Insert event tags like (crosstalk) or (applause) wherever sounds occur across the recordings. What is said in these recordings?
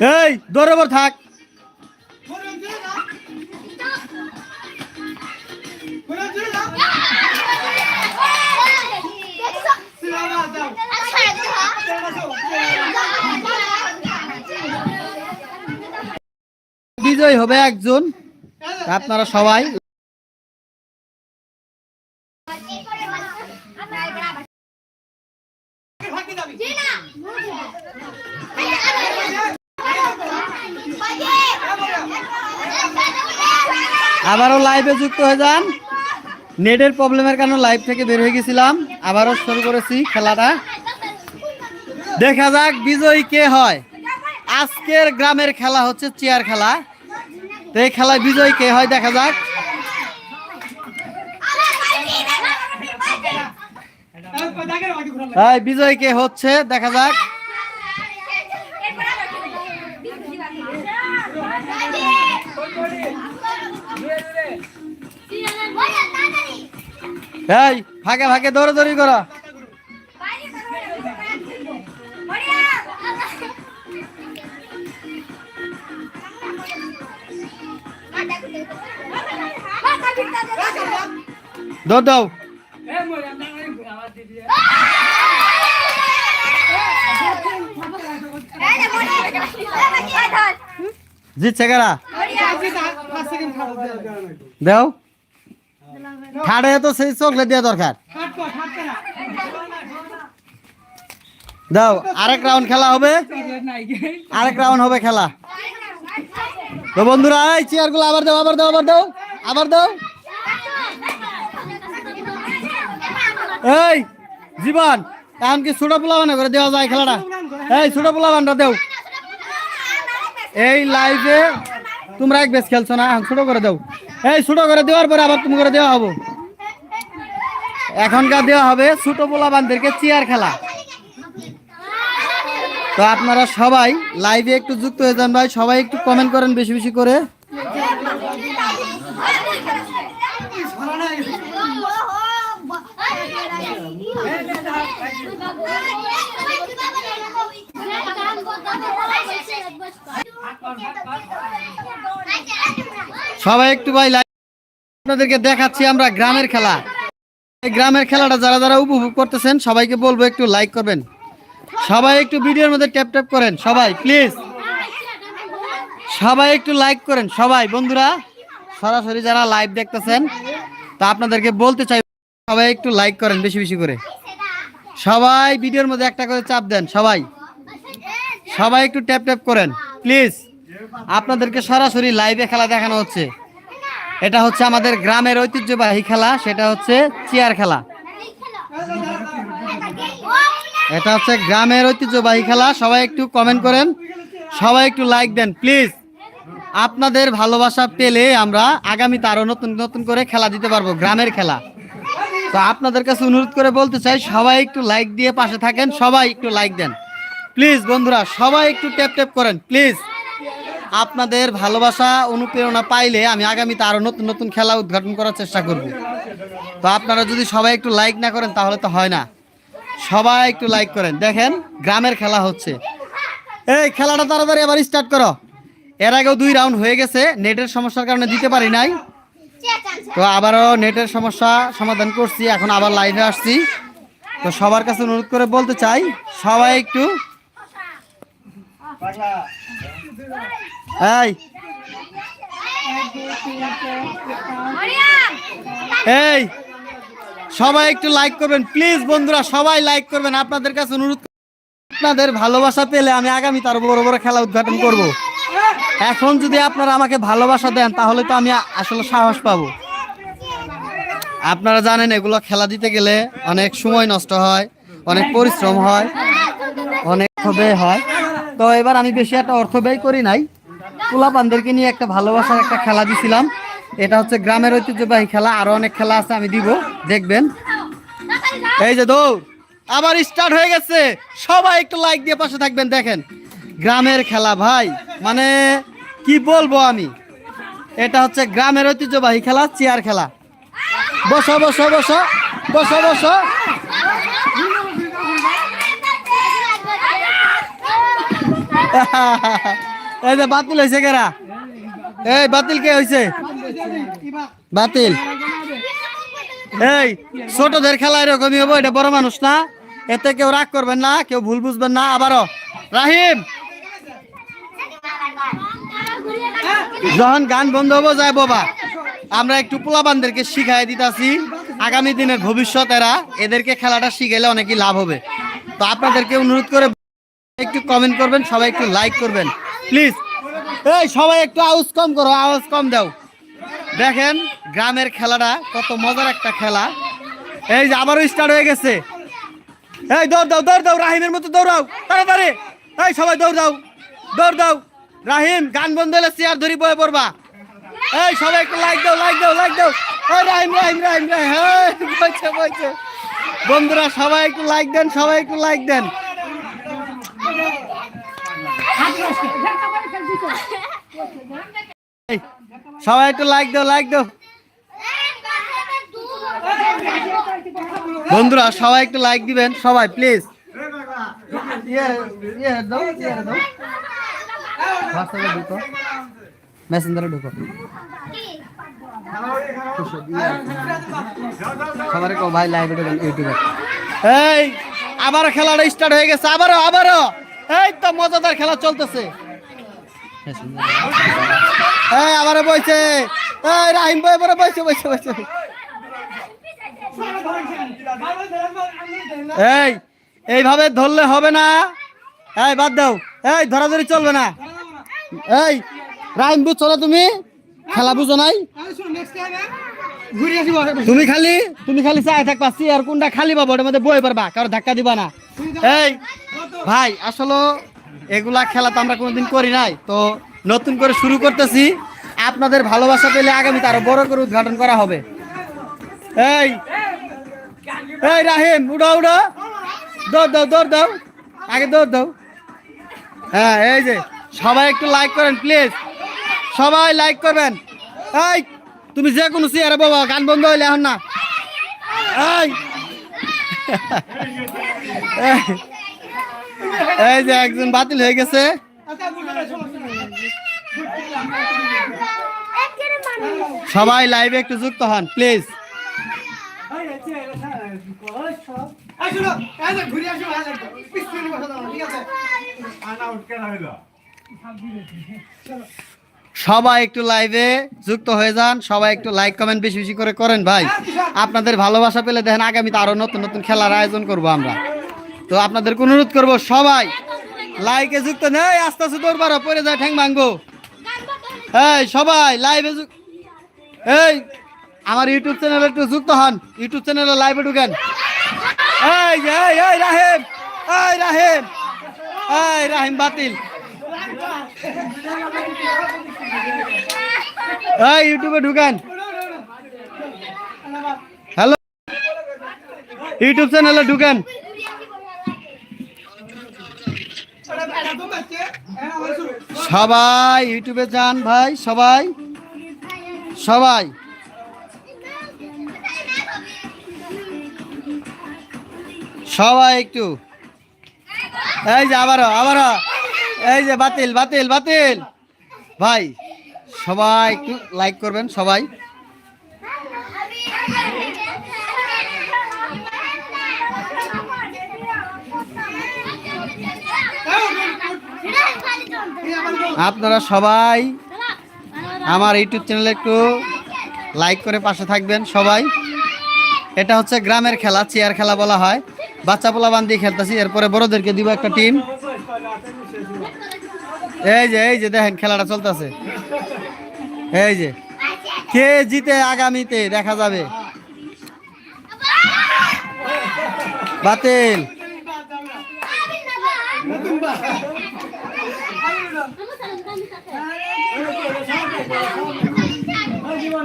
এই দরবার বর থাক। বিজয় হবে একজন আপনারা সবাই। আবারও লাইভে যুক্ত হয়ে যান। নেটের প্রবলেমের কারণে লাইভ থেকে বের হয়ে গেছিলাম। আবারও শুরু করেছি খেলাটা। দেখা যাক বিজয়ী কে হয়। আজকের গ্রামের খেলা হচ্ছে চেয়ার খেলা। তো এই খেলায় বিজয়ী কে হয় দেখা যাক। বিজয়ী কে হচ্ছে, দেখা যাক। এই ফাঁকে ফাঁকে দৌড়াদৌড়ি করো। দৌড় জিতছে কারা? দাও। থার্ডে তো সেই চকলেট দেওয়া দরকার। দাও, আরেক রাউন্ড খেলা হবে। আরেক রাউন্ড হবে খেলা। তো বন্ধুরা, এই চেয়ারগুলো আবার দাও আবার দাও আবার দাও আবার দাও। এই, জীবন, এখন কি ছোট পোলা বানা করে দেওয়া যায় খেলাটা? এই, ছোট পোলা বানটা দেও। এই লাইভে তোমরা এক বেশ খেলছো না, এখন ছোট করে দাও। এই ছোট করে দেওয়ার পরে আবার তুমি করে দেওয়া হব। এখনকার দেওয়া হবে ছোট পোলা বানদেরকে চেয়ার খেলা। তো আপনারা সবাই লাইভে একটু যুক্ত হয়ে যান ভাই, সবাই একটু কমেন্ট করেন বেশি বেশি করে। সবাই একটু ভাই আপনাদেরকে দেখাচ্ছি আমরা গ্রামের খেলা। এই গ্রামের খেলাটা যারা যারা উপভোগ করতেছেন, সবাইকে বলব একটু লাইক করবেন। সবাই একটু ভিডিওর মধ্যে ট্যাপ ট্যাপ করেন, সবাই প্লিজ সবাই একটু লাইক করেন, সবাই। বন্ধুরা, সরাসরি যারা লাইভ দেখতেছেন, তা আপনাদেরকে বলতে চাই, সবাই একটু লাইক করেন বেশি বেশি করে। সবাই ভিডিওর মধ্যে একটা করে চাপ দেন, সবাই। সবাই একটু ট্যাপ ট্যাপ করেন প্লিজ আপনাদেরকে সরাসরি লাইভে খেলা দেখানো হচ্ছে। এটা হচ্ছে আমাদের গ্রামের ঐতিহ্যবাহী খেলা, সেটা হচ্ছে চেয়ার খেলা। এটা হচ্ছে গ্রামের ঐতিহ্যবাহী খেলা, সবাই একটু কমেন্ট করেন, সবাই একটু লাইক দেন প্লিজ আপনাদের ভালোবাসা পেলে আমরা আগামীতে আরও নতুন নতুন করে খেলা দিতে পারব, গ্রামের খেলা। তো আপনাদের কাছে অনুরোধ করে বলতে চাই, সবাই একটু লাইক দিয়ে পাশে থাকেন, সবাই একটু লাইক দেন। প্লিজ বন্ধুরা, সবাই একটু ট্যাপ ট্যাপ করেন প্লিজ আপনাদের ভালোবাসা, অনুপ্রেরণা পাইলে আমি আগামীতে আরও নতুন নতুন খেলা উদ্ঘাটন করার চেষ্টা করব। তো আপনারা যদি সবাই একটু লাইক না করেন, তাহলে তো হয় না। সবাই একটু লাইক করেন। দেখেন, গ্রামের খেলা হচ্ছে। এই খেলাটা তাড়াতাড়ি আবার স্টার্ট করো। এর আগেও দুই রাউন্ড হয়ে গেছে। নেটের সমস্যার কারণে দিতে পারি নাই। তো আবারও নেটের সমস্যা সমাধান করছি। এখন আবার লাইভে আসছি। তো সবার কাছে অনুরোধ করে বলতে চাই, সবাই একটু এই। এই, সবাই একটু লাইক করবেন। প্লিজ বন্ধুরা, সবাই লাইক করবেন। আপনাদের কাছে অনুরোধ আপনাদের ভালোবাসা পেলে আমি আগামী তার বড় বড় খেলা উদ্ঘাটন করব। এখন যদি আপনারা আমাকে ভালোবাসা দেন, তাহলে তো আমি আসলে সাহস পাবো। আপনারা জানেন, এগুলো খেলা দিতে গেলে অনেক সময় নষ্ট হয়, অনেক পরিশ্রম হয়, অনেক ব্যয় হয়। তো এবার আমি বেশি একটা অর্থ ব্যয় করি নাই। পোলাপানদেরকে নিয়ে একটা ভালোবাসার একটা খেলা দিছিলাম। এটা হচ্ছে গ্রামের ঐতিহ্যবাহী খেলা, আরও অনেক খেলা আছে, আমি দিব, দেখবেন। এই যে দৌড়, আবার স্টার্ট হয়ে গেছে। সবাই একটু লাইক দিয়ে পাশে থাকবেন, দেখেন। গ্রামের খেলা, ভাই মানে কি বলব আমি? এটা হচ্ছে গ্রামের ঐতিহ্যবাহী খেলা, চেয়ার খেলা। বসো বসো বসো বসো বসো। (laughs) এই বাতিল হয়েছে কেরা? এই, বাতিল কে হয়েছে বাতিল। এই, ছোটদের খেলা এরকমই হব, এটা বড় মানুষ না। এতে কেউ রাগ করবেন না, কেউ ভুল বুঝবেন না। আবারও, রাহিম! যখন গান বন্ধ হব যায় বাবা। আমরা একটু পোলাবানদেরকে শিখাই দিতাছি, আগামী দিনের ভবিষ্যৎ এরা। এদেরকে খেলাটা শিখাইলে অনেকই লাভ হবে। তো আপনাদেরকে অনুরোধ করে একটু কমেন্ট করবেন, সবাই একটু লাইক করবেন। প্লিজ এই সবাই একটু আওয়াজ কম করো, আওয়াজ কম দাও। দেখেন, গ্রামের খেলাটা কত মজার একটা খেলা। এই যে আবারও স্টার্ট হয়ে গেছে। এই দৌড় দাও দৌড় দাও, রাহিমের মতো দৌড়াও, তাড়াতাড়ি। এই সবাই দৌড় দাও দৌড় দাও। রাহিম, গান বন্ধ হলে চেয়ার ধরি বয়ে পড়বা। এই সবাই একটু লাইক দাও লাইক দাও লাইক দাও। এই রাহিম রাহিম রাহিম রাহিম বন্ধুরা, সবাই একটু লাইক দেন, সবাই একটু লাইক দেন। সবাই একটু লাইক দাও লাইক দাও। বন্ধুরা সবাই একটু লাইক দিবেন সবাই প্লিজ মেসেঞ্জারে ঢুকো। সবারই কো ভাই লাইভে ঢুকেন ইউটিউবে এই আবারও খেলাটা স্টার্ট হয়ে গেছে আবারও আবারও। এই তো মজাদার খেলা চলতেছে। এই আবারও বইছে। এই, রাহিম বই পরে বইছে বইছে বইছে। এই, এইভাবে ধরলে হবে না। এই, বাদ দাও। এই, ধরাধরি চলবে না। এই, রাহিম বুঝছ না তুমি? খেলা বুঝো নাই? তুমি খালি তুমি খালি চাই থাকবা আর কোনটা খালি পাবো, ওটার মধ্যে বই পারবা, কারও ধাক্কা দিবা না। এই, ভাই, আসলে এগুলা খেলা তো আমরা কোনোদিন করি নাই। তো নতুন করে শুরু করতেছি। আপনাদের ভালোবাসা পেলে আগামীতে আরও বড় করে উদ্ঘাটন করা হবে। এই এই, রাহিম, উড়ো উড়ো। দৌড় দাও দৌড় দাও আগে দৌড় দাও হ্যাঁ এই যে, সবাই একটু লাইক করেন প্লিজ সবাই লাইক করবেন। এই, তুমি যে কোনো চেয়ারে বাবা গান বন্ধ হইলে এখন না। এই। (laughs) (laughs) এই- যে একজন বাতিল হয়ে গেছে। সবাই লাইভে একটু যুক্ত হন প্লিজ সবাই একটু লাইভে যুক্ত হয়ে যান, সবাই একটু লাইক কমেন্ট বেশি বেশি করে করেন ভাই। আপনাদের ভালোবাসা পেলে দেখেন আগামীতে আরও নতুন নতুন খেলার আয়োজন করব আমরা। তো আপনাদের অনুরোধ করব, সবাই লাইকে যুক্ত নেই আস্তে আস্তে দৌড় পারো পরে যায় ঠ্যাং ভাঙ্গো এই, সবাই লাইভে এই, আমার ইউটিউব চ্যানেলে একটু যুক্ত হন। ইউটিউব চ্যানেলে লাইভে ঢুকেন। এই এই এই, রাহিম। এই রাহিম। এই, রাহিম বাতিল। এই, ইউটিউবে ঢুকেন। হ্যালো ইউটিউব চ্যানেলে ঢুকেন। সবাই ইউটিউবে যান ভাই, সবাই। সবাই। সবাই একটু। এই যে আবারও আবারও। এই যে বাতিল বাতিল বাতিল। ভাই, সবাই একটু লাইক করবেন, সবাই। আপনারা সবাই আমার ইউটিউব চ্যানেলে একটু লাইক করে পাশে থাকবেন সবাই। এটা হচ্ছে গ্রামের খেলা, চেয়ার খেলা বলা হয়। বাচ্চা পোলা বান্ধি খেলতেছি, এরপরে বড়দেরকে দিব একটা টিম। এই যে এই যে, দেখেন খেলাটা চলতেছে। এই যে, কে জিতে আগামীতে দেখা যাবে। বাতিল।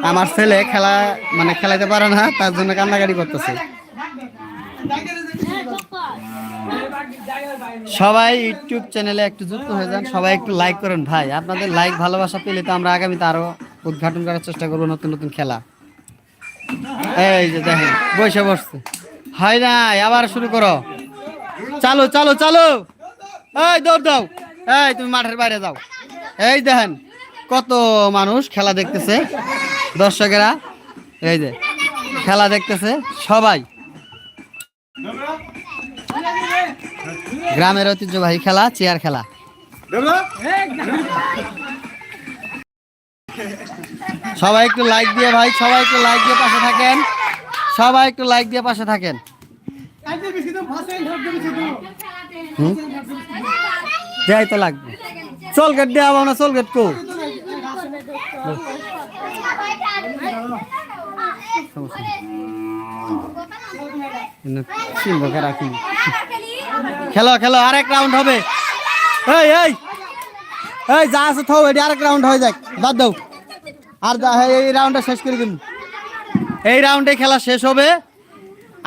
আমার ছেলে খেলা মানে খেলাইতে পারে না, তার জন্য কান্নাকাটি করতেছে। সবাই ইউটিউব চ্যানেলে একটু যুক্ত হয়ে যান, সবাই একটু লাইক করেন। ভাই, আপনাদের লাইক ভালোবাসা পেলে তো আমরা আগামীতে আরও উদ্ঘাটন করার চেষ্টা করব, নতুন নতুন খেলা। এই যে দেখেন, বসে বসছে। হয় নাই, আবার শুরু করো। চালো চালো চালো। এই, দৌড় দাও। এই, তুমি মাঠের বাইরে যাও। এই দেখেন কত মানুষ খেলা দেখতেছে? দর্শকেরা, এই যে, খেলা দেখতেছে সবাই। গ্রামের ঐতিহ্যবাহী খেলা, চেয়ার খেলা। সবাই একটু লাইক দিয়ে ভাই, সবাই একটু লাইক দিয়ে পাশে থাকেন। সবাই একটু লাইক দিয়ে পাশে থাকেন? দেয় তো লাগবে। চল গেট দেওয়া না, চল গেট কো। খেলো খেলো, আরেক রাউন্ড হবে। এই এই এই, যা আছে থাও, এটি আরেক রাউন্ড হয়ে যাক। বাদ দাও। আর এই রাউন্ডটা শেষ করে দিন। এই রাউন্ডে খেলা শেষ হবে।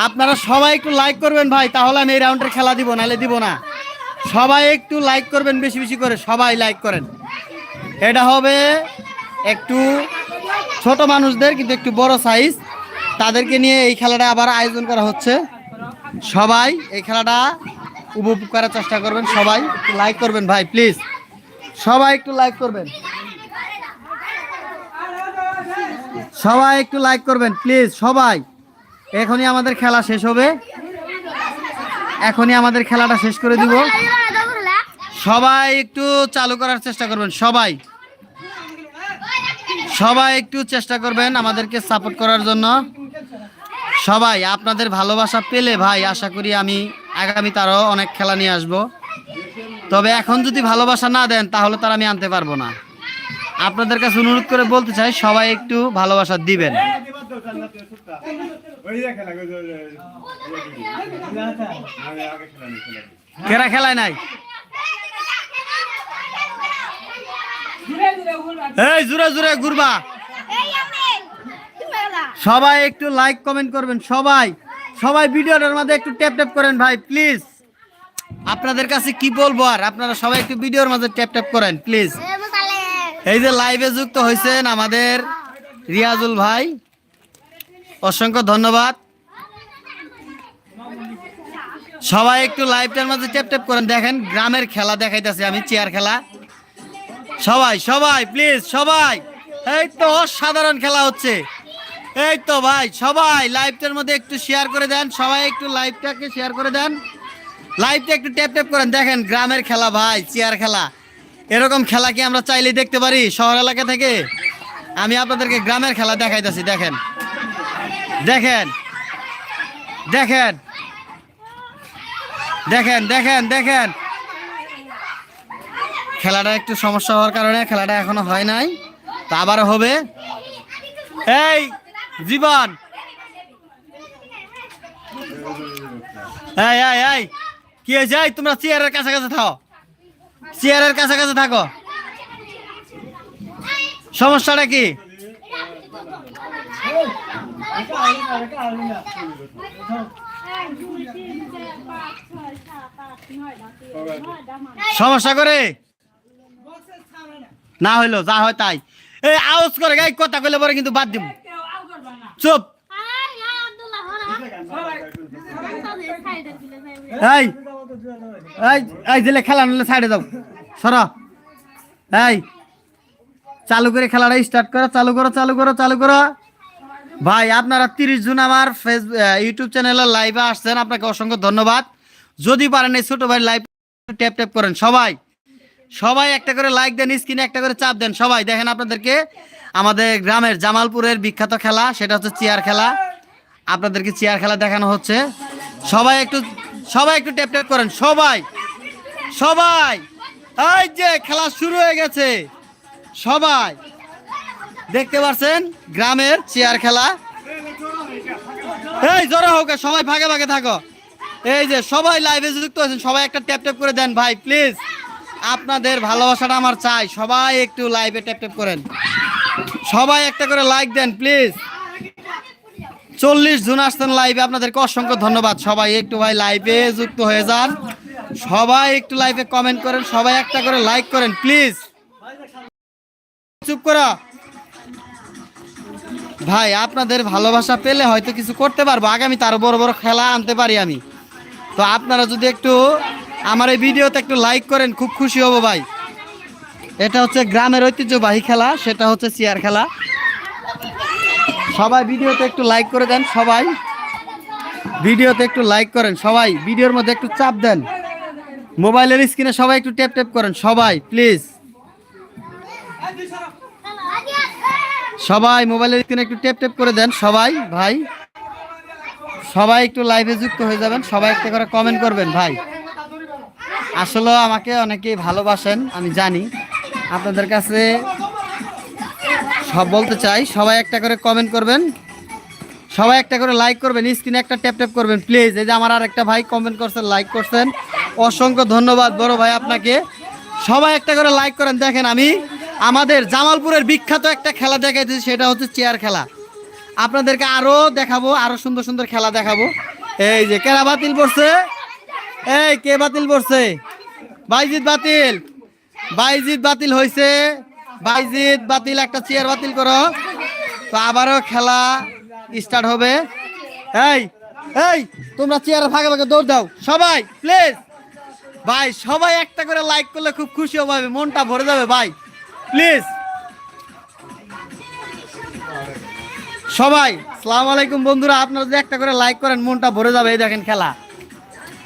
আপনারা সবাই একটু লাইক করবেন ভাই, তাহলে আমি এই রাউন্ডের খেলা দিব, নাহলে দিব না। সবাই একটু লাইক করবেন, বেশি বেশি করে। সবাই লাইক করেন। এটা হবে একটু ছোট মানুষদের, কিন্তু একটু বড় সাইজ তাদেরকে নিয়ে এই খেলাটা আবার আয়োজন করা হচ্ছে। সবাই এই খেলাটা উপভোগ করার চেষ্টা করবেন, সবাই একটু লাইক করবেন ভাই প্লিজ সবাই একটু লাইক করবেন। সবাই একটু লাইক করবেন প্লিজ সবাই। এখনই আমাদের খেলা শেষ হবে। এখনই আমাদের খেলাটা শেষ করে দিব। সবাই একটু চালু করার চেষ্টা করবেন, সবাই। সবাই একটু চেষ্টা করবেন আমাদেরকে সাপোর্ট করার জন্য। সবাই আপনাদের ভালোবাসা পেলে ভাই আশা করি আমি আগামী তারও অনেক খেলা নিয়ে আসব। তবে এখন যদি ভালোবাসা না দেন তাহলে তার আমি আনতে পারব না। আপনাদের কাছে অনুরোধ করে বলতে চাই সবাই একটু ভালোবাসা দিবেন। কেরা খেলায় নাই? ঘুরবা। সবাই একটু লাইক কমেন্ট করবেন, সবাই। সবাই ভিডিওটার মধ্যে একটু ট্যাপ ট্যাপ করেন ভাই প্লিজ আপনাদের কাছে কি বলব আর? আপনারা সবাই একটু ভিডিওর মাঝে ট্যাপ ট্যাপ করেন প্লিজ এই যে লাইভে যুক্ত হয়েছেন আমাদের রিয়াজুল ভাই, অসংখ্য ধন্যবাদ। সবাই একটু লাইভটার মাঝে ট্যাপ ট্যাপ করেন। দেখেন, গ্রামের খেলা দেখাইতেছি আমি, চেয়ার খেলা। সবাই সবাই প্লিজ সবাই। এই তো সাধারণ খেলা হচ্ছে। এই তো ভাই, সবাই লাইভটার মধ্যে একটু শেয়ার করে দেন। সবাই একটু লাইভটাকে শেয়ার করে দেন। লাইভটা একটু ট্যাপ ট্যাপ করেন। দেখেন, গ্রামের খেলা ভাই, চেয়ার খেলা। এরকম খেলা কি আমরা চাইলে দেখতে পারি শহর এলাকা থেকে? আমি আপনাদেরকে গ্রামের খেলা দেখাইতেছি, দেখেন। দেখেন। দেখেন। দেখেন দেখেন দেখেন। খেলাটা একটু সমস্যা হওয়ার কারণে খেলাটা এখনও হয় নাই, তা আবারও হবে। এই, জীবন। এই এই এই, কি হয়েছে? এই, তোমরা চেয়ারের কাছাকাছি থাকো চেয়ারের কাছাকাছি থাকো। সমস্যাটা কি? সমস্যা করে? না হইল, যা হয় তাই। এই আওয়াজ করে, গাই, কথা কইলে পরে কিন্তু বাদ দিব চুপ। খেলা নিলে সাইডে যাও। সর। এই, চালু করে খেলাটা স্টার্ট করো, চালু করো চালু করো চালু করো। ভাই, আপনারা তিরিশ জুন আমার ফেসবুক ইউটিউব চ্যানেলে লাইভে আসছেন, আপনাকে অসংখ্য ধন্যবাদ। যদি পারেন এই ছোট ভাই লাইভ ট্যাপ ট্যাপ করেন, সবাই। সবাই একটা করে লাইক দেন স্ক্রিনে একটা করে চাপ দেন। সবাই, দেখেন আপনাদেরকে, আমাদের গ্রামের জামালপুরের বিখ্যাত খেলা, সেটা হচ্ছে চেয়ার খেলা। আপনাদেরকে চেয়ার খেলা দেখানো হচ্ছে। সবাই একটু সবাই একটু ট্যাপ ট্যাপ করেন। সবাই সবাই, এই যে খেলা শুরু হয়ে গেছে। সবাই, দেখতে পাচ্ছেন গ্রামের চেয়ার খেলা? এই, জোরে হোক, সবাই ভাগে ভাগে থাকো। এই যে সবাই লাইভে যুক্ত হয়েছেন, সবাই একটা ট্যাপ ট্যাপ করে দেন, ভাই প্লিজ আপনাদের ভালোবাসাটা আমার চাই। সবাই একটু লাইভে ট্যাপ ট্যাপ করেন। সবাই একটা করে লাইক দেন প্লিজ চল্লিশ জুন আসছেন লাইভে আপনাদেরকে অসংখ্য ধন্যবাদ। সবাই একটু ভাই লাইভে যুক্ত হয়ে যান। সবাই একটু লাইভে কমেন্ট করেন, সবাই একটা করে লাইক করেন প্লিজ চুপ করা। ভাই, আপনাদের ভালোবাসা পেলে হয়তো কিছু করতে পারব। আগামী তার বড় বড় খেলা আনতে পারি আমি। তো আপনারা যদি একটু আমার এই ভিডিওতে একটু লাইক করেন, খুব খুশি হব ভাই। এটা হচ্ছে গ্রামের ঐতিহ্যবাহী খেলা, সেটা হচ্ছে চেয়ার খেলা। সবাই ভিডিওতে একটু লাইক করে দেন, সবাই। ভিডিওতে একটু লাইক করেন, সবাই। ভিডিওর মধ্যে একটু চাপ দেন। মোবাইলের স্ক্রিনে সবাই একটু ট্যাপ ট্যাপ করেন, সবাই প্লিজ সবাই, মোবাইলের স্ক্রিনে একটু ট্যাপ ট্যাপ করে দেন, সবাই, ভাই। সবাই একটু লাইভে যুক্ত হয়ে যাবেন, সবাই একটা করে কমেন্ট করবেন, ভাই। আসলে আমাকে অনেকেই ভালোবাসেন, আমি জানি। আপনাদের কাছে সব বলতে চাই। সবাই একটা করে কমেন্ট করবেন। সবাই একটা করে লাইক করবেন স্ক্রিনে একটা ট্যাপ ট্যাপ করবেন প্লিজ এই যে আমার আর একটা ভাই কমেন্ট করছেন লাইক করছেন। অসংখ্য ধন্যবাদ, বড় ভাই আপনাকে। সবাই একটা করে লাইক করেন। দেখেন আমি আমাদের জামালপুরের বিখ্যাত একটা খেলা দেখাইতেছি, সেটা হচ্ছে চেয়ার খেলা। আপনাদেরকে আরও দেখাবো, আরও সুন্দর সুন্দর খেলা দেখাবো। এই যে কেরা বাতিল পড়ছে। এই, কে বাতিল পড়ছে বাইজিৎ বাতিল। বাইজিৎ বাতিল হয়েছে বাইজিৎ বাতিল, একটা চেয়ার বাতিল করো। তো আবারও খেলা স্টার্ট হবে। এই এই, তোমরা চেয়ারে ফাঁকে ফাঁকে দৌড় দাও। সবাই প্লিজ ভাই, সবাই একটা করে লাইক করলে খুব খুশি হবে মনটা ভরে যাবে, ভাই। প্লিজ সবাই, সালাম আলাইকুম বন্ধুরা। আপনারা যদি একটা করে লাইক করেন, মনটা ভরে যাবে। এই দেখেন খেলা।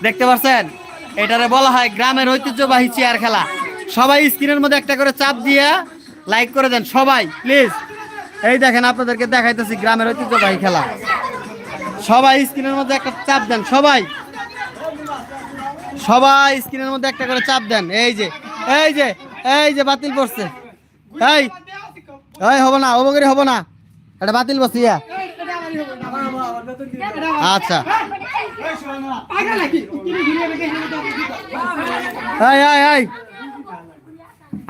দেখতে পাচ্ছেন? এটারে বলা হয় গ্রামের ঐতিহ্যবাহী চেয়ার খেলা। সবাই স্ক্রিনের মধ্যে একটা করে চাপ দিয়ে লাইক করে দেন। সবাই, প্লিজ। এই দেখেন, আপনাদেরকে দেখাইতেছি গ্রামের ঐতিহ্যবাহী খেলা। সবাই স্ক্রিনের মধ্যে একটা চাপ দেন, সবাই। সবাই স্ক্রিনের মধ্যে একটা করে চাপ দেন। এই যে এই যে এই যে বাতিল পড়ছে এই এই, হব না, অবগরি হব না। এটা বাতিল বসি আচ্ছা।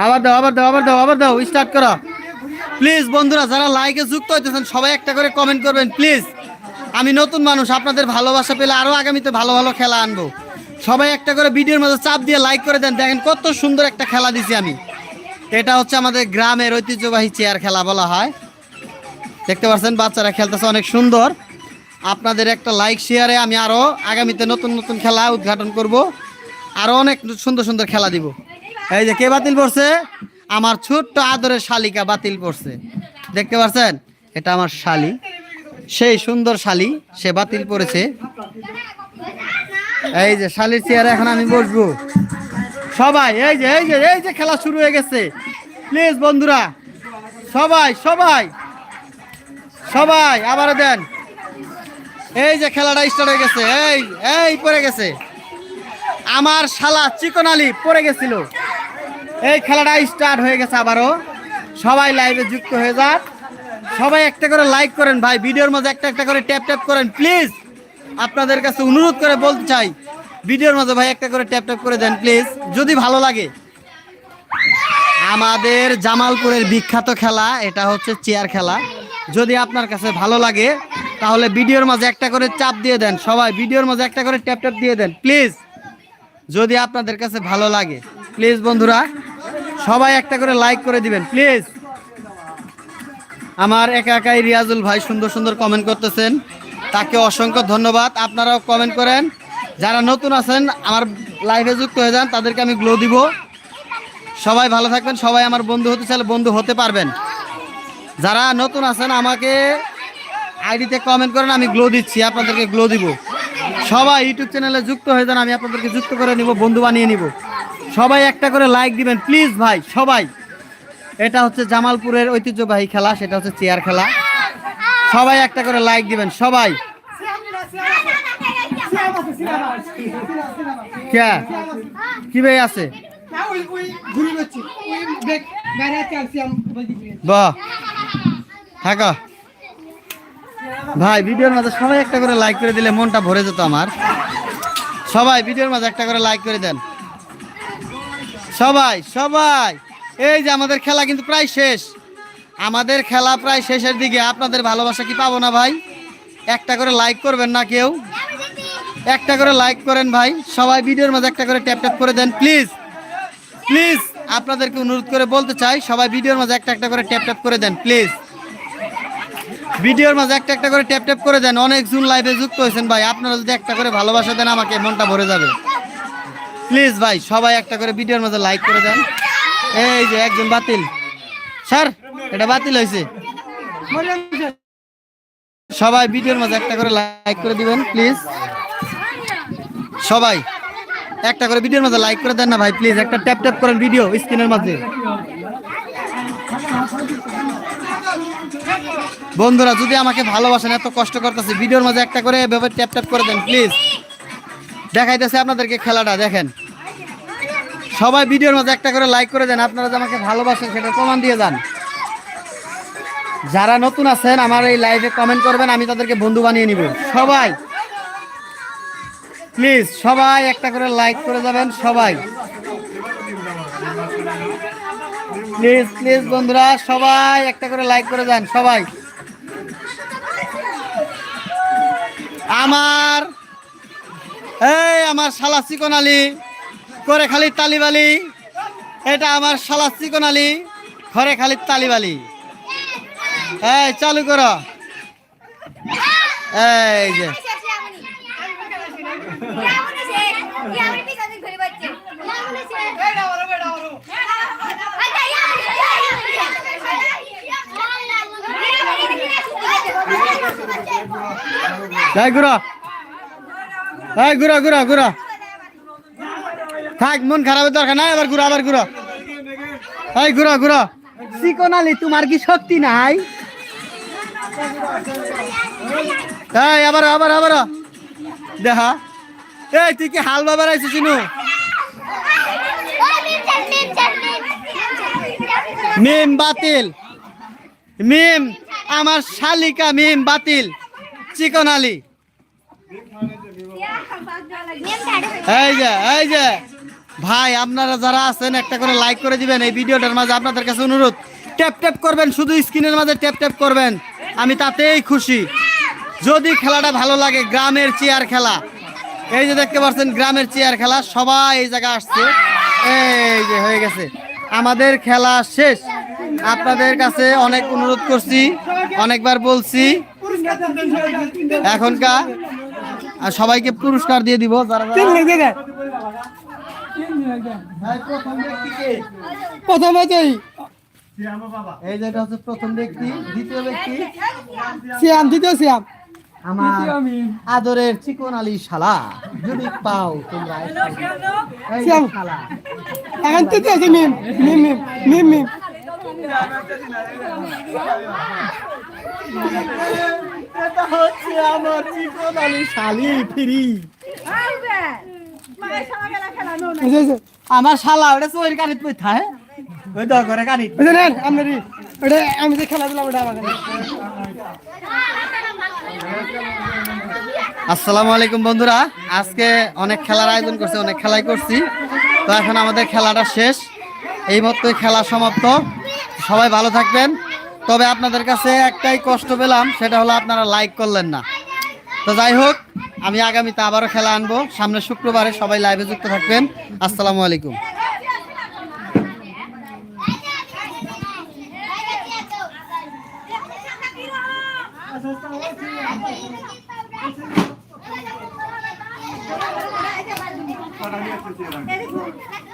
আবার দাও আবার দাও আবার দাও আবার দাও স্টার্ট করো। প্লিজ বন্ধুরা, যারা লাইকে যুক্ত হইতেছেন, সবাই একটা করে কমেন্ট করবেন প্লিজ আমি নতুন মানুষ, আপনাদের ভালোবাসা পেলে আরও আগামীতে ভালো ভালো খেলা আনব। সবাই একটা করে ভিডিওর মধ্যে চাপ দিয়ে লাইক করে দেন। দেখেন কত সুন্দর একটা খেলা দিছি আমি। এটা হচ্ছে আমাদের গ্রামের ঐতিহ্যবাহী চেয়ার খেলা বলা হয়। দেখতে পাচ্ছেন, বাচ্চারা খেলতেছে, অনেক সুন্দর। আপনাদের একটা লাইক শেয়ারে আমি আরও আগামীতে নতুন নতুন খেলা উদ্ঘাটন করব। আরও অনেক সুন্দর সুন্দর খেলা দিব। এই যে কে বাতিল পড়ছে আমার ছোট্ট আদরের শালিকা বাতিল পড়ছে দেখতে পাচ্ছেন এটা আমার শালি। সেই সুন্দর শালি, সে বাতিল পড়েছে এই যে শালির চেয়ারে এখন আমি বসবো। সবাই, এই যে এই যে এই যে খেলা শুরু হয়ে গেছে। প্লিজ বন্ধুরা, সবাই সবাই সবাই আবার দেন। এই যে খেলাটা স্টার্ট হয়ে গেছে, এই এই, পড়ে গেছে। আমার শালা চিকন আলী পড়ে গেছিল। এই খেলাটা স্টার্ট হয়ে গেছে আবারও। সবাই লাইভে যুক্ত হয়ে যাক। সবাই একটা করে লাইক করেন ভাই, ভিডিওর মধ্যে একটা একটা করে ট্যাপ ট্যাপ করেন প্লিজ আপনাদের কাছে অনুরোধ করে বলতে চাই, ভিডিওর মধ্যে ভাই একটা করে ট্যাপ ট্যাপ করে দেন প্লিজ যদি ভালো লাগে। আমাদের জামালপুরের বিখ্যাত খেলা, এটা হচ্ছে চেয়ার খেলা। যদি আপনার কাছে ভালো লাগে তাহলে ভিডিওর মাঝে একটা করে চাপ দিয়ে দেন, সবাই ভিডিওর মাঝে একটা করে ট্যাপ ট্যাপ দিয়ে দেন, প্লিজ। যদি আপনাদের কাছে ভালো লাগে, প্লিজ বন্ধুরা, সবাই একটা করে লাইক করে দিবেন, প্লিজ। আমার একা একাই রিয়াজুল ভাই সুন্দর সুন্দর কমেন্ট করতেছেন, তাকে অসংখ্য ধন্যবাদ, আপনারাও কমেন্ট করেন। যারা নতুন আছেন, আমার লাইভে যুক্ত হয়ে যান, তাদেরকে আমি গ্লো দিব। সবাই ভালো থাকবেন, সবাই আমার বন্ধু হতে চাইলে বন্ধু হতে পারবেন। যারা নতুন আছেন, আমাকে আইডিতে কমেন্ট করেন, আমি গ্লো দিচ্ছি, আপনাদেরকে গ্লো দিব। সবাই ইউটিউব চ্যানেলে যুক্ত হয়ে যান, আমি আপনাদেরকে যুক্ত করে নিব, বন্ধু বানিয়ে নিব। সবাই একটা করে লাইক দিবেন প্লিজ ভাই, সবাই। এটা হচ্ছে জামালপুরের ঐতিহ্যবাহী খেলা, সেটা হচ্ছে চেয়ার খেলা। সবাই একটা করে লাইক দিবেন, সবাই। কে ভাই আছে? বাহ। থাকা। ভাই, ভিডিওর মাঝে সবাই একটা করে লাইক করে দিলে মনটা ভরে যেত আমার। সবাই, ভিডিওর মাঝে একটা করে লাইক করে দেন। সবাই সবাই, এই যে আমাদের খেলা কিন্তু প্রায় শেষ। আমাদের খেলা প্রায় শেষের দিকে। আপনাদের ভালোবাসা কি পাবো না ভাই? একটা করে লাইক করবেন না কেউ? একটা করে লাইক করেন ভাই। সবাই, ভিডিওর মাঝে একটা করে ট্যাপ ট্যাপ করে দেন প্লিজ প্লিজ আপনাদেরকে অনুরোধ করে বলতে চাই, সবাই, ভিডিওর মাঝে একটা একটা করে ট্যাপ ট্যাপ করে দেন প্লিজ ভিডিওর মাঝে একটা একটা করে ট্যাপ ট্যাপ করে দেন। অনেক জুন লাইভে যুক্ত হয়েছেন ভাই। আপনারা যদি একটা করে ভালোবাসা দেন, আমাকে মনটা ভরে যাবে। প্লিজ ভাই, সবাই একটা করে ভিডিওর মাঝে লাইক করে দেন। এই যে একজন বাতিল। স্যার এটা বাতিল হয়েছে। সবাই ভিডিওর মাঝে একটা করে লাইক করে দিবেন প্লিজ সবাই একটা করে ভিডিওর মাঝে লাইক করে দেন না ভাই প্লিজ একটা ট্যাপ ট্যাপ করেন ভিডিও স্ক্রিনের মাঝে। বন্ধুরা, যদি আমাকে ভালোবাসেন, এত কষ্ট করতেছে, ভিডিওর মাঝে একটা করে এভাবে ট্যাপ ট্যাপ করে দেন প্লিজ দেখাইতেছে আপনাদেরকে খেলাটা, দেখেন। সবাই ভিডিওর মাঝে একটা করে লাইক করে দেন, আপনারা যে আমাকে ভালোবাসেন সেটা প্রমাণ দিয়ে যান। যারা নতুন আছেন, আমার এই লাইভে কমেন্ট করবেন, আমি তাদেরকে বন্ধু বানিয়ে নিব। সবাই প্লিজ সবাই একটা করে লাইক করে যাবেন, সবাই। প্লিজ প্লিজ বন্ধুরা, সবাই একটা করে লাইক করে যান, সবাই। আমার এই আমার শালা চিকন আলী করে খালি তালিবালি এটা আমার শালা চিকন আলী ঘরে খালি তালিবালি এই চালু করো এই ঘুরো এই ঘুরো ঘুরো ঘুরো থাক, মন খারাপের দরকার নাই, আবার ঘুরো আবার ঘুরো এই ঘুরো চিকন আলী তোমার কি শক্তি নাই? এই, আবার আবার আবার। দেখা। এই, তুই কি হাল বাবার আইছিস, চিনু? মিম বাতিল। মিম আমার শালিকা মিম বাতিল, চিকন আলী। এই যে এই যে। ভাই, আপনারা যারা আছেন, একটা করে লাইক করে দিবেন। এই ভিডিওটার মাঝে আপনাদের কাছে অনুরোধ ট্যাপ ট্যাপ করবেন, শুধু স্ক্রিনের মাঝে ট্যাপ ট্যাপ করবেন। আমি তাতেই খুশি। যদি খেলাটা ভালো লাগে, গ্রামের চেয়ার খেলা। এই যে দেখতে পাচ্ছেন, গ্রামের চেয়ার খেলা, সবাই এই জায়গায় আসছে। এই যে, হয়ে গেছে। আমাদের খেলা শেষ। আপনাদের কাছে অনেক অনুরোধ করছি। অনেকবার বলছি। এখনকার আর সবাইকে পুরস্কার দিয়ে দিব যারা প্রথম হইতেই এই যেটা হচ্ছে প্রথম ব্যক্তি দ্বিতীয় ব্যক্তি। সিয়াম দ্বিতীয় সিয়াম। আমার আদরের চিকন আলী শালা। যদি পাও তোমরা এখন তৃতীয় আছে মিম মিম মিম মিম মিম। এটা হচ্ছে আমার চিকন আলী শালি ফিরি আমার শালা ওটা চোর কানিত পই থাকে ওই দর করে কানিত। নেন, আপনারই। ওটা আমি যে খেলা দিলাম ওটা আমাকে আসসালামু আলাইকুম বন্ধুরা। আজকে অনেক খেলার আয়োজন করছি অনেক খেলাই করছি। তো এখন আমাদের খেলাটা শেষ। এই মতোই খেলা সমাপ্ত। সবাই ভালো থাকবেন। তবে আপনাদের কাছে একটাই কষ্ট পেলাম, সেটা হলো আপনারা লাইক করলেন না। তো যাই হোক, আমি আগামীতে আবারও খেলা আনব। সামনে শুক্রবারে সবাই লাইভে যুক্ত থাকবেন। আসসালামু আলাইকুম। You.